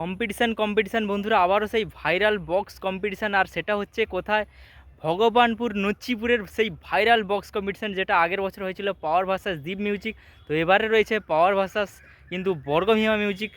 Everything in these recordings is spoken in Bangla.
কম্পিটিশান কম্পিটিশান বন্ধুরা, আবারও সেই ভাইরাল বক্স কম্পিটিশান আর সেটা হচ্ছে কোথায়? ভগবানপুর নচ্চিপুরের সেই ভাইরাল বক্স কম্পিটিশান যেটা আগের বছর হয়েছিল পাওয়ার ভার্সাস দ্বীপ মিউজিক তো এবারে রয়েছে পাওয়ার ভার্সাস কিন্তু বর্গভীমা মিউজিক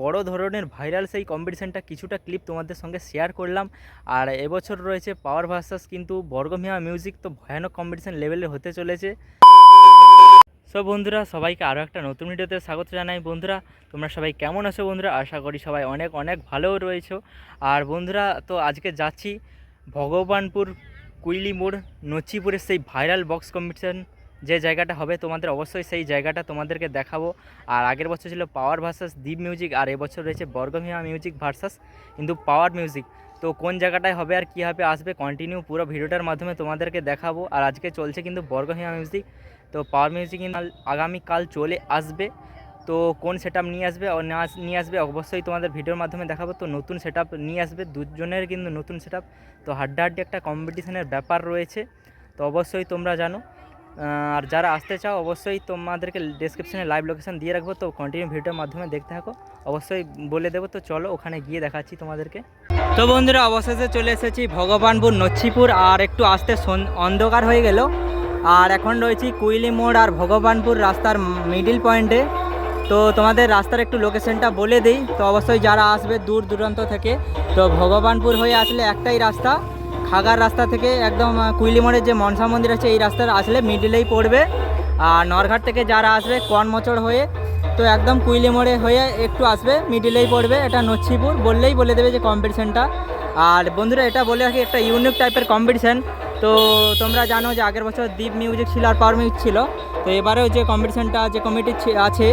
বড় ধরনের ভাইরাল সেই কম্পিটিশানটা কিছুটা ক্লিপ তোমাদের সঙ্গে শেয়ার করলাম। আর এবছর রয়েছে পাওয়ার ভার্সাস কিন্তু বর্গমিয়া মিউজিক তো ভয়ানক কম্পিটিশান লেভেলে হতে চলেছে। সো বন্ধুরা, সবাইকে আরও একটা নতুন ভিডিওতে স্বাগত জানাই। বন্ধুরা, তোমরা সবাই কেমন আছো বন্ধুরা? আশা করি সবাই অনেক অনেক ভালোও রয়েছো। আর বন্ধুরা, তো আজকে যাচ্ছি ভগবানপুর কুইলি মোড় নচিপুরের সেই ভাইরাল বক্স কম্পিটিশান যে জায়গাটা হবে তোমাদের অবশ্যই সেই জায়গাটা তোমাদেরকে দেখাবো। আর আগের বছর ছিল পাওয়ার ভার্সাস দ্বীপ মিউজিক আর এবছর রয়েছে বর্গমিয়া মিউজিক ভার্সাস কিন্তু পাওয়ার মিউজিক তো কোন জায়গাটায় হবে আর কীভাবে আসবে কন্টিনিউ পুরো ভিডিওটার মাধ্যমে তোমাদেরকে দেখাবো। আর আজকে চলছে কিন্তু বর্গমিয়া মিউজিক তো পাওয়ার মিউজিক আগামীকাল চলে আসবে। তো কোন সেট নিয়ে আসবে নিয়ে আসবে অবশ্যই তোমাদের ভিডিওর মাধ্যমে দেখাবো। তো নতুন সেট নিয়ে আসবে, দুজনের কিন্তু নতুন সেট তো হাড্ডাহাড্ডি একটা কম্পিটিশনের ব্যাপার রয়েছে। তো অবশ্যই তোমরা জানো। আর যারা আসতে চাও, অবশ্যই তোমাদেরকে ডেসক্রিপশনে লাইভ লোকেশন দিয়ে রাখব। তো কন্টিনিউ ভিডিওর মাধ্যমে দেখতে থাকো। অবশ্যই বলে দেবো, তো চলো ওখানে গিয়ে দেখাচ্ছি তোমাদেরকে। তো বন্ধুরা, অবশেষে চলে এসেছি ভগবানপুর নচ্ছিপুর আর একটু আসতে অন্ধকার হয়ে গেল। আর এখন রয়েছি কুইলি মোড় আর ভগবানপুর রাস্তার মিডিল পয়েন্টে তো তোমাদের রাস্তার একটু লোকেশনটা বলে দিই। তো অবশ্যই যারা আসবে দূর দূরান্ত থেকে, তো ভগবানপুর হয়ে আসলে একটাই রাস্তা। খাগার রাস্তা থেকে একদম আহ, কুইলি মোড়ের যে মনসা মন্দির আছে এই রাস্তার আসলে মিডিলেই পড়বে। আর নরঘাট থেকে যারা আসবে কনমচড় হয়ে তো একদম কুইলি মোড়ে হয়ে একটু আসবে মিডিলেই পড়বে। এটা নচ্ছিপুর বললেই বলে দেবে যে কম্পিটিশানটা আর বন্ধুরা এটা বলে রাখি একটা ইউনিক টাইপের কম্পিটিশান তো তোমরা জানো যে আগের বছর দ্বীপ মিউজিক ছিল আর পাওয়ার মিউজিক ছিল। তো এবারেও যে কম্পিটিশানটা যে কমিটি আছে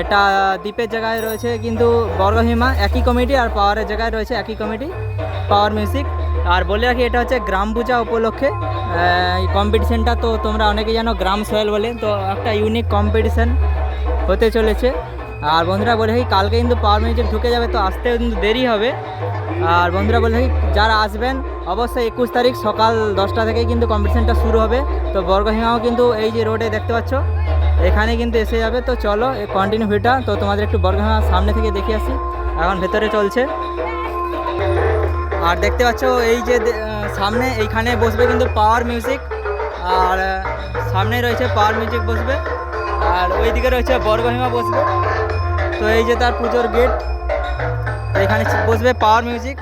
এটা দ্বীপের জায়গায় রয়েছে কিন্তু বর্গহিমা একই কমিটি আর পাওয়ারের জায়গায় রয়েছে একই কমিটি পাওয়ার মিউজিক আর বলে রাখি, এটা হচ্ছে গ্রাম পূজা উপলক্ষে। কম্পিটিশানটা তো তোমরা অনেকে জানো, গ্রাম সোয়েল বলে। তো একটা ইউনিক কম্পিটিশান হতে চলেছে। আর বন্ধুরা বলে রাখি, কালকে কিন্তু পাওয়ার মিউজিক ঢুকে যাবে, তো আসতে কিন্তু দেরি হবে। আর বন্ধুরা বলে রাখি, যারা আসবেন, অবশ্যই একুশ তারিখ সকাল দশটা থেকেই কিন্তু কম্পিটিশানটা শুরু হবে। তো বর্গহিমাও কিন্তু এই যে রোডে দেখতে পাচ্ছ, এখানে কিন্তু এসে যাবে। তো চলো কন্টিনিউ ভিডিওটা। তো তোমাদের একটু বর্গহিমা সামনে থেকে দেখে আসি, এখন ভেতরে চলছে। আর দেখতে পাচ্ছ এই যে সামনে এইখানে বসবে কিন্তু পাওয়ার মিউজিক আর সামনে রয়েছে পাওয়ার মিউজিক বসবে, আর ওইদিকে রয়েছে বর্গহিমা বসবে। তো এই যে তার পুজোর গেট, এখানে বসবে পাওয়ার মিউজিক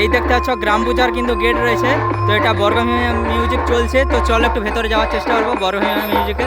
এই দেখতে পাচ্ছ গ্রাম পূজার কিন্তু গেট রয়েছে, তো এটা বর্গহিমা মিউজিক চলছে, তো চলো একটু ভেতরে যাওয়ার চেষ্টা করব বর্গহিমা মিউজিকে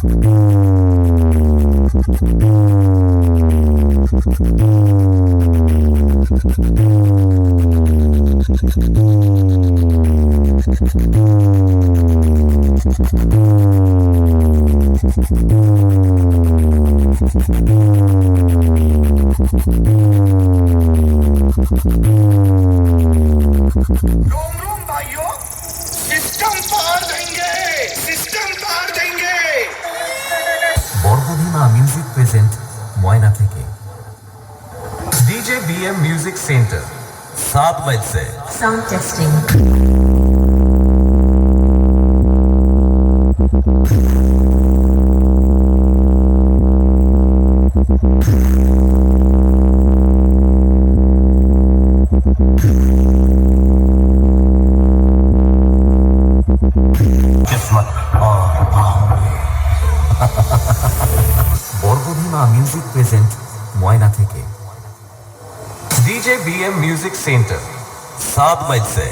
No, no. Bargabhima music present Moyna থেকে। DJ B M music centre সাত বাইসে Sound testing. ময়না থেকে ডিজে বিএম মিউজিক সেন্টার সাত মাইল से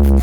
অভিমা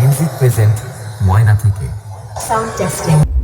Music present Moyna থেকে Sound testing.